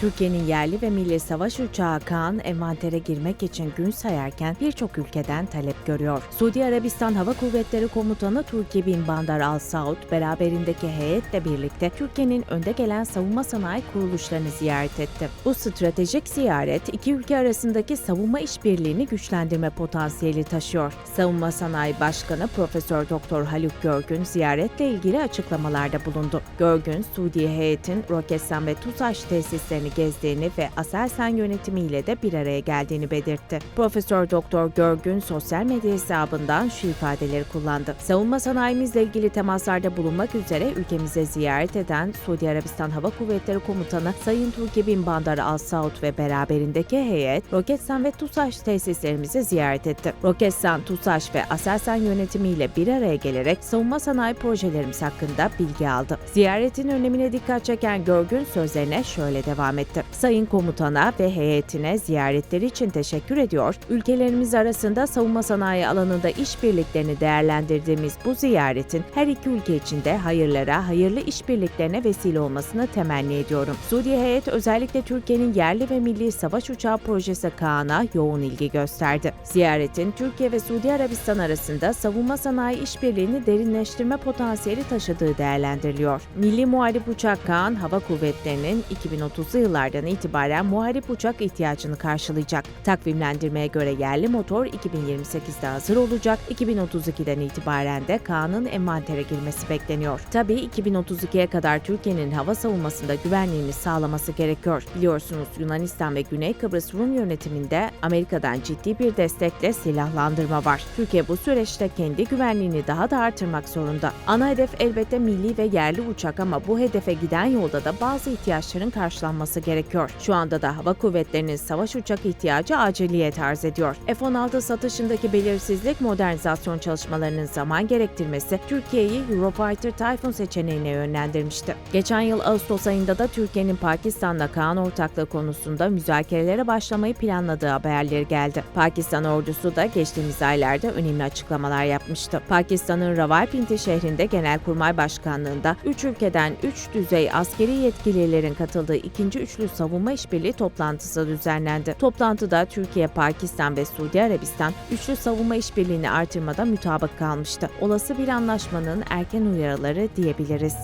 Türkiye'nin yerli ve milli savaş uçağı Kaan envantere girmek için gün sayarken birçok ülkeden talep görüyor. Suudi Arabistan Hava Kuvvetleri Komutanı Turki bin Bandar Al Saud beraberindeki heyetle birlikte Türkiye'nin önde gelen savunma sanayi kuruluşlarını ziyaret etti. Bu stratejik ziyaret iki ülke arasındaki savunma işbirliğini güçlendirme potansiyeli taşıyor. Savunma Sanayi Başkanı Profesör Doktor Haluk Görgün ziyaretle ilgili açıklamalarda bulundu. Görgün, Suudi heyetin Roketsan ve TUSAŞ tesislerini gezdiğini ve Aselsan yönetimiyle de bir araya geldiğini belirtti. Profesör Doktor Görgün sosyal medya hesabından şu ifadeleri kullandı. Savunma sanayimizle ilgili temaslarda bulunmak üzere ülkemize ziyaret eden Suudi Arabistan Hava Kuvvetleri Komutanı Sayın Turki bin Bandar Al Saud ve beraberindeki heyet Roketsan ve TUSAŞ tesislerimizi ziyaret etti. Roketsan, TUSAŞ ve Aselsan yönetimiyle bir araya gelerek savunma sanayi projelerimiz hakkında bilgi aldı. Ziyaretin önemine dikkat çeken Görgün sözlerine şöyle devam etti. Sayın Komutana ve heyetine ziyaretleri için teşekkür ediyor. Ülkelerimiz arasında savunma sanayi alanında işbirliklerini değerlendirdiğimiz bu ziyaretin her iki ülke için de hayırlara, hayırlı işbirliklerine vesile olmasını temenni ediyorum. Suudi heyet özellikle Türkiye'nin yerli ve milli savaş uçağı projesi Kaan'a yoğun ilgi gösterdi. Ziyaretin Türkiye ve Suudi Arabistan arasında savunma sanayi işbirliğini derinleştirme potansiyeli taşıdığı değerlendiriliyor. Milli Muharip Uçak Kaan, Hava Kuvvetleri'nin 2030'lu yıllardan itibaren muharip uçak ihtiyacını karşılayacak. Takvimlendirmeye göre yerli motor 2028'de hazır olacak, 2032'den itibaren de Kaan'ın envantere girmesi bekleniyor. Tabii 2032'ye kadar Türkiye'nin hava savunmasında güvenliğini sağlaması gerekiyor. Biliyorsunuz Yunanistan ve Güney Kıbrıs Rum yönetiminde Amerika'dan ciddi bir destekle silahlandırma var. Türkiye bu süreçte kendi güvenliğini daha da artırmak zorunda. Ana hedef elbette milli ve yerli uçak ama bu hedefe giden yolda da bazı ihtiyaçların karşılanması gerekiyor. Şu anda da hava kuvvetlerinin savaş uçak ihtiyacı aciliyet arz ediyor. F-16 satışındaki belirsizlik modernizasyon çalışmalarının zaman gerektirmesi Türkiye'yi Eurofighter Typhoon seçeneğine yönlendirmişti. Geçen yıl Ağustos ayında da Türkiye'nin Pakistan'la Kaan ortaklığı konusunda müzakerelere başlamayı planladığı haberleri geldi. Pakistan ordusu da geçtiğimiz aylarda önemli açıklamalar yapmıştı. Pakistan'ın Rawalpindi şehrinde Genelkurmay Başkanlığında 3 ülkeden 3 düzey askeri yetkililerin katıldığı ikinci üçlü savunma işbirliği toplantısı düzenlendi. Toplantıda Türkiye, Pakistan ve Suudi Arabistan üçlü savunma işbirliğini artırmada mutabık kalmıştı. Olası bir anlaşmanın erken uyarıları diyebiliriz.